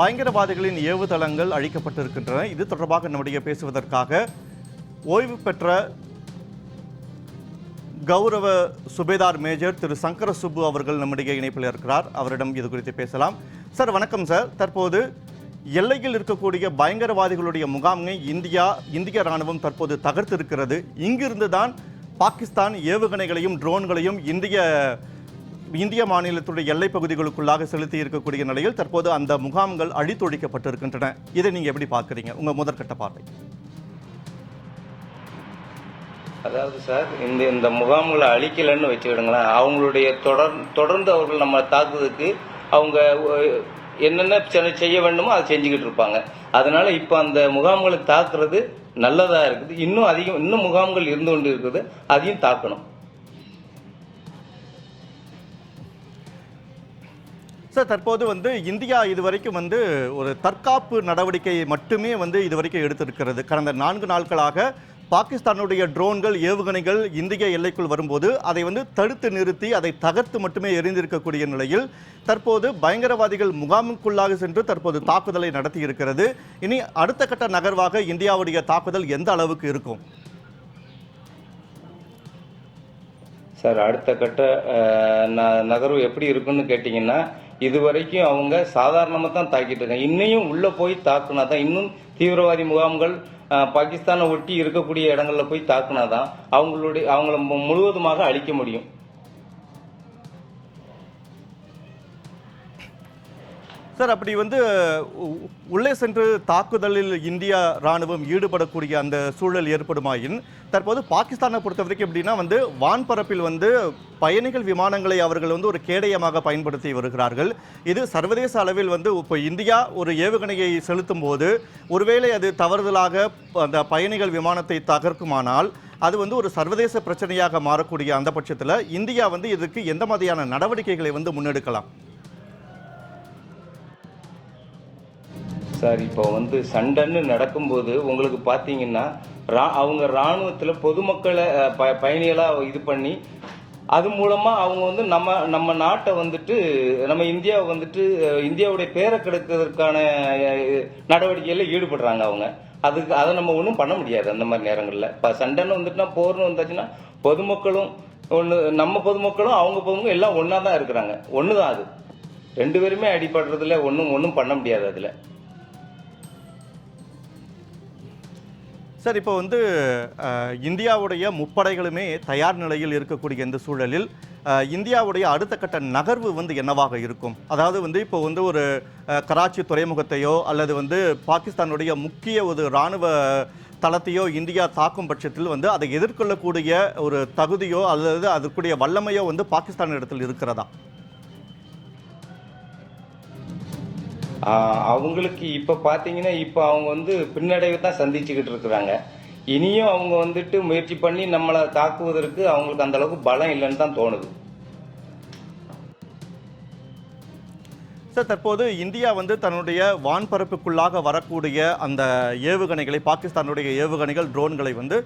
பயங்கரவாதிகளின் ஏவுதளங்கள் அழிக்கப்பட்டிருக்கின்றன. இது தொடர்பாக நம்முடைய பேசுவதற்காக ஓய்வு பெற்ற கௌரவ சுபேதார் மேஜர் திரு சங்கர சுப்பு அவர்கள் நம்முடைய இணைப்பில் இருக்கிறார். அவரிடம் இது குறித்து பேசலாம். சார் வணக்கம் சார். தற்போது எல்லையில் இருக்கக்கூடிய பயங்கரவாதிகளுடைய முகாமை இந்தியா இந்திய ராணுவம் தற்போது தகர்த்திருக்கிறது. இங்கிருந்து தான் பாகிஸ்தான் ஏவுகணைகளையும் ட்ரோன்களையும் இந்திய இந்திய மாநிலத்துடைய எல்லைப் பகுதிகளுக்குள்ளாக செலுத்தி இருக்கக்கூடிய நிலையில் தற்போது அந்த முகாம்கள் அழித்தொழிக்கப்பட்டிருக்கின்றன இதை நீங்க எப்படி பார்க்குறீங்க? உங்க முதற்கட்ட பார்வை. அதாவது சார் இந்த இந்த முகாம்களை அழிக்கலைன்னு வச்சுக்கிடுங்களேன். அவங்களுடைய தொடர் தொடர்ந்து அவர்கள் நம்ம தாக்குவதற்கு அவங்க என்னென்ன செ- செய்ய வேண்டுமோ அதை செஞ்சுக்கிட்டு இருப்பாங்க. அதனால இப்போ அந்த முகாம்களை தாக்குறது நல்லதாக இருக்குது. இன்னும் அதிகம் இன்னும் முகாம்கள் இருந்து கொண்டு இருக்குது அதையும் தாக்கணும். சார் தற்போது வந்து இந்தியா இதுவரைக்கும் வந்து ஒரு தற்காப்பு நடவடிக்கை மட்டுமே வந்து இதுவரைக்கும் எடுத்திருக்கிறது. கடந்த நான்கு நாட்களாக பாகிஸ்தானுடைய ட்ரோன்கள் ஏவுகணைகள் இந்திய எல்லைக்குள் வரும்போது அதை வந்து தடுத்து நிறுத்தி அதை தகர்த்து மட்டுமே எரிந்திருக்கக்கூடிய நிலையில் தற்போது பயங்கரவாதிகள் முகாமுக்குள்ளாக சென்று தற்போது தாக்குதலை நடத்தி இருக்கிறது இனி அடுத்த கட்ட நகர்வாக இந்தியாவுடைய தாக்குதல் எந்த அளவுக்கு இருக்கும்? சார் அடுத்த கட்ட நகர்வு எப்படி இருக்குன்னு கேட்டிங்கன்னா இது வரைக்கும் அவங்க சாதாரணமாக தான் தாக்கிட்டு இருக்காங்க. இன்னையும் உள்ளே போய் தாக்குனா தான் இன்னும் தீவிரவாதி முகாம்கள் பாகிஸ்தானை ஒட்டி இருக்கக்கூடிய இடங்களில் போய் தாக்குனா தான் அவங்களுடைய அவங்கள மு- முழுவதுமாக அழிக்க முடியும். சார் அப்படி வந்து உள்ளே சென்று தாக்குதலில் இந்தியா ராணுவம் ஈடுபடக்கூடிய அந்த சூழல் ஏற்படுமாயின் தற்போது பாகிஸ்தானை பொறுத்த வரைக்கும் எப்படின்னா வந்து வான்பரப்பில் வந்து பயணிகள் விமானங்களை அவர்கள் வந்து ஒரு கேடயமாக பயன்படுத்தி வருகிறார்கள். இது சர்வதேச அளவில் வந்து இப்போ இந்தியா ஒரு ஏவுகணையை செலுத்தும் போது ஒருவேளை அது தவறுதலாக அந்த பயணிகள் விமானத்தை தகர்க்குமானால் அது வந்து ஒரு சர்வதேச பிரச்சனையாக மாறக்கூடிய அந்த பட்சத்தில் இந்தியா வந்து இதுக்கு எந்த மாதிரியான நடவடிக்கைகளை வந்து முன்னெடுக்கலாம்? சார் இப்போ வந்து சண்டைன்னு நடக்கும்போது உங்களுக்கு பார்த்தீங்கன்னா ரா- அவங்க ராணுவத்தில் பொதுமக்களை ப பயணிகளாக இது பண்ணி அது மூலமாக அவங்க வந்து நம்ம நம்ம நாட்டை வந்துட்டு நம்ம இந்தியாவை வந்துட்டு இந்தியாவுடைய பேரை கெடுக்கிறதுக்கான நடவடிக்கையில் ஈடுபடுறாங்க அவங்க. அதுக்கு அதை நம்ம ஒன்றும் பண்ண முடியாது அந்த மாதிரி நேரங்களில். இப்போ சண்டைன்னு வந்துட்டுனா போர்னு வந்தாச்சுன்னா பொதுமக்களும் ஒன்று நம்ம பொதுமக்களும் அவங்க பொதுமக்களும் எல்லாம் ஒன்றா தான் இருக்கிறாங்க. ஒன்று தான் அது. ரெண்டு பேருமே அடிபடுறதுல ஒன்றும் ஒன்றும் பண்ண முடியாது அதில். சார் இப்போ வந்து இந்தியாவுடைய முப்படைகளுமே தயார் நிலையில் இருக்கக்கூடிய இந்த சூழலில் இந்தியாவுடைய அடுத்த கட்ட நகர்வு வந்து என்னவாக இருக்கும்? அதாவது வந்து இப்போ வந்து ஒரு கராச்சி துறைமுகத்தையோ அல்லது வந்து பாகிஸ்தானுடைய முக்கிய ஒரு இராணுவ தளத்தையோ இந்தியா தாக்கும் பட்சத்தில் வந்து அதை எதிர்கொள்ளக்கூடிய ஒரு தகுதியோ அல்லது அதற்குரிய வல்லமையோ வந்து பாகிஸ்தான் இடத்தில் இருக்கிறதா? அவங்களுக்கு இப்போ பார்த்தீங்கன்னா இப்போ அவங்க வந்து பின்னடைவை தான் சந்திச்சுக்கிட்டு இருக்கிறாங்க. இனியும் அவங்க வந்துட்டு முயற்சி பண்ணி நம்மளை தாக்குவதற்கு அவங்களுக்கு அந்தளவுக்கு பலம் இல்லைன்னு தான் தோணுது. தற்போது இந்தியா வந்து தன்னுடைய வான்பரப்புக்குள்ளாக வரக்கூடிய அந்த ஏவுகணைகளை பாகிஸ்தானுடைய ஏவுகணைகள் ட்ரோன்களை வந்து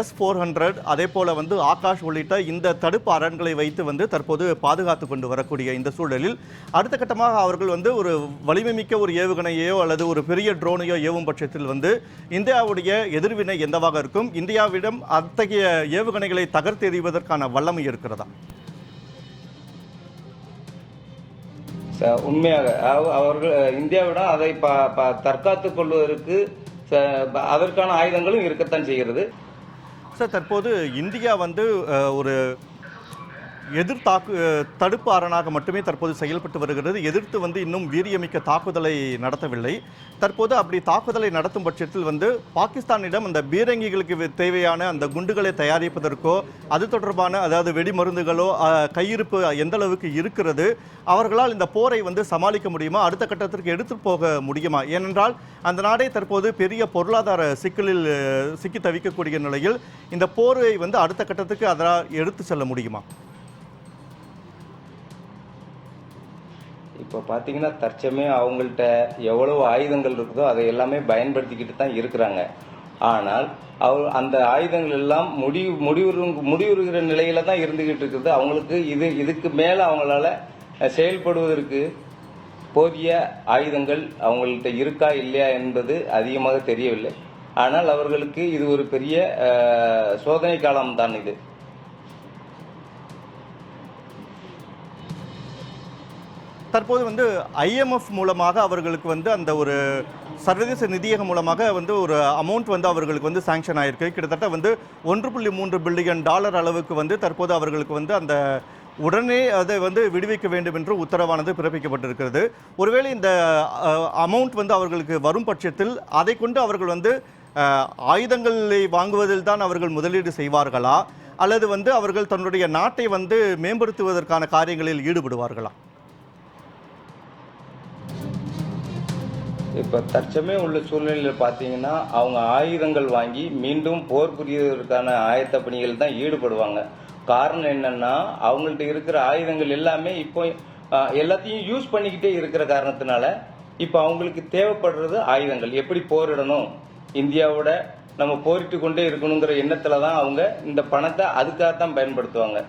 எஸ் ஃபோர் ஹண்ட்ரட் அதே போல் வந்து ஆகாஷ் உள்ளிட்ட இந்த தடுப்பு அரண்களை வைத்து வந்து தற்போது பாதுகாத்து கொண்டு வரக்கூடிய இந்த சூழலில் அடுத்த கட்டமாக அவர்கள் வந்து ஒரு வலிமைமிக்க ஒரு ஏவுகணையோ அல்லது ஒரு பெரிய ட்ரோனையோ ஏவும் பட்சத்தில் வந்து இந்தியாவுடைய எதிர்வினை என்னவாக இருக்கும்? இந்தியாவிடம் அத்தகைய ஏவுகணைகளை தகர்த்தெறிவதற்கான வல்லமை இருக்கிறதா? உண்மையாக அவ- அவர்கள் இந்தியாவிடம் அதை ப- ப- தற்காத்து கொள்வதற்கு அதற்கான ஆயுதங்களும் இருக்கத்தான் செய்கிறது. சார் தற்போது இந்தியா வந்து ஒரு எதிர்த்தாக்கு தாக்கு தடுப்பு அரணாக மட்டுமே தற்போது செயல்பட்டு வருகிறது. எதிர்த்து வந்து இன்னும் வீரியமிக்க தாக்குதலை நடத்தவில்லை. தற்போது அப்படி தாக்குதலை நடத்தும் பட்சத்தில் வந்து பாகிஸ்தானிடம் அந்த பீரங்கிகளுக்கு தேவையான அந்த குண்டுகளை தயாரிப்பதற்கோ அது தொடர்பான அதாவது வெடிமருந்துகளோ கையிருப்பு எந்த அளவுக்கு இருக்கிறது அவர்களால் இந்த போரை வந்து சமாளிக்க முடியுமா அடுத்த கட்டத்திற்கு எடுத்து போக முடியுமா? ஏனென்றால் அந்த நாடே தற்போது பெரிய பொருளாதார சிக்கலில் சிக்கி தவிக்கக்கூடிய நிலையில் இந்த போரை வந்து அடுத்த கட்டத்துக்கு அதனால் எடுத்து செல்ல முடியுமா? இப்போ பார்த்தீங்கன்னா தற்சமயம் அவங்கள்ட்ட எவ்வளவு ஆயுதங்கள் இருக்குதோ அதை எல்லாமே பயன்படுத்திக்கிட்டு தான் இருக்கிறாங்க. ஆனால் அவர் அந்த ஆயுதங்கள் எல்லாம் முடிவு முடிவுறு முடிவுறுகிற நிலையில தான் இருந்துகிட்டு இருக்குது. அவங்களுக்கு இது இதுக்கு மேலே அவங்களால செயல்படுவதற்கு போதிய ஆயுதங்கள் அவங்கள்ட்ட இருக்கா இல்லையா என்பது அதிகமாக தெரியவில்லை. ஆனால் அவர்களுக்கு இது ஒரு பெரிய சோதனை காலம் தான் இது. தற்போது வந்து ஐஎம்எஃப் மூலமாக அவர்களுக்கு வந்து அந்த ஒரு சர்வதேச நிதியகம் மூலமாக வந்து ஒரு அமௌண்ட் வந்து அவர்களுக்கு வந்து சாங்ஷன் ஆயிருக்கு. கிட்டத்தட்ட வந்து ஒன்று புள்ளி மூன்று பில்லியன் டாலர் அளவுக்கு வந்து தற்போது அவர்களுக்கு வந்து அந்த உடனே அதை வந்து விடுவிக்க வேண்டும் என்று உத்தரவானது பிறப்பிக்கப்பட்டிருக்கிறது. ஒருவேளை இந்த அமௌண்ட் வந்து அவர்களுக்கு வரும் பட்சத்தில் அதை கொண்டு அவர்கள் வந்து ஆயுதங்களை வாங்குவதில் தான் அவர்கள் முதலீடு செய்வார்களா? அல்லது வந்து அவர்கள் தன்னுடைய நாட்டை வந்து மேம்படுத்துவதற்கான காரியங்களில் ஈடுபடுவார்களா? இப்போ தற்சமயம் உள்ள சூழ்நிலையில் பார்த்தீங்கன்னா அவங்க ஆயுதங்கள் வாங்கி மீண்டும் போர் புரிவதற்கான ஆயத்த பணிகள் தான் ஈடுபடுவாங்க. காரணம் என்னென்னா அவங்கள்ட்ட இருக்கிற ஆயுதங்கள் எல்லாமே இப்போ எல்லாத்தையும் யூஸ் பண்ணிக்கிட்டே இருக்கிற காரணத்தினால இப்போ அவங்களுக்கு தேவைப்படுறது ஆயுதங்கள். எப்படி போரிடணும்? இந்தியாவோட நம்ம போரிட்டு கொண்டே இருக்கணுங்கிற எண்ணத்தில் தான் அவங்க இந்த பணத்தை அதுக்காக தான் பயன்படுத்துவாங்க.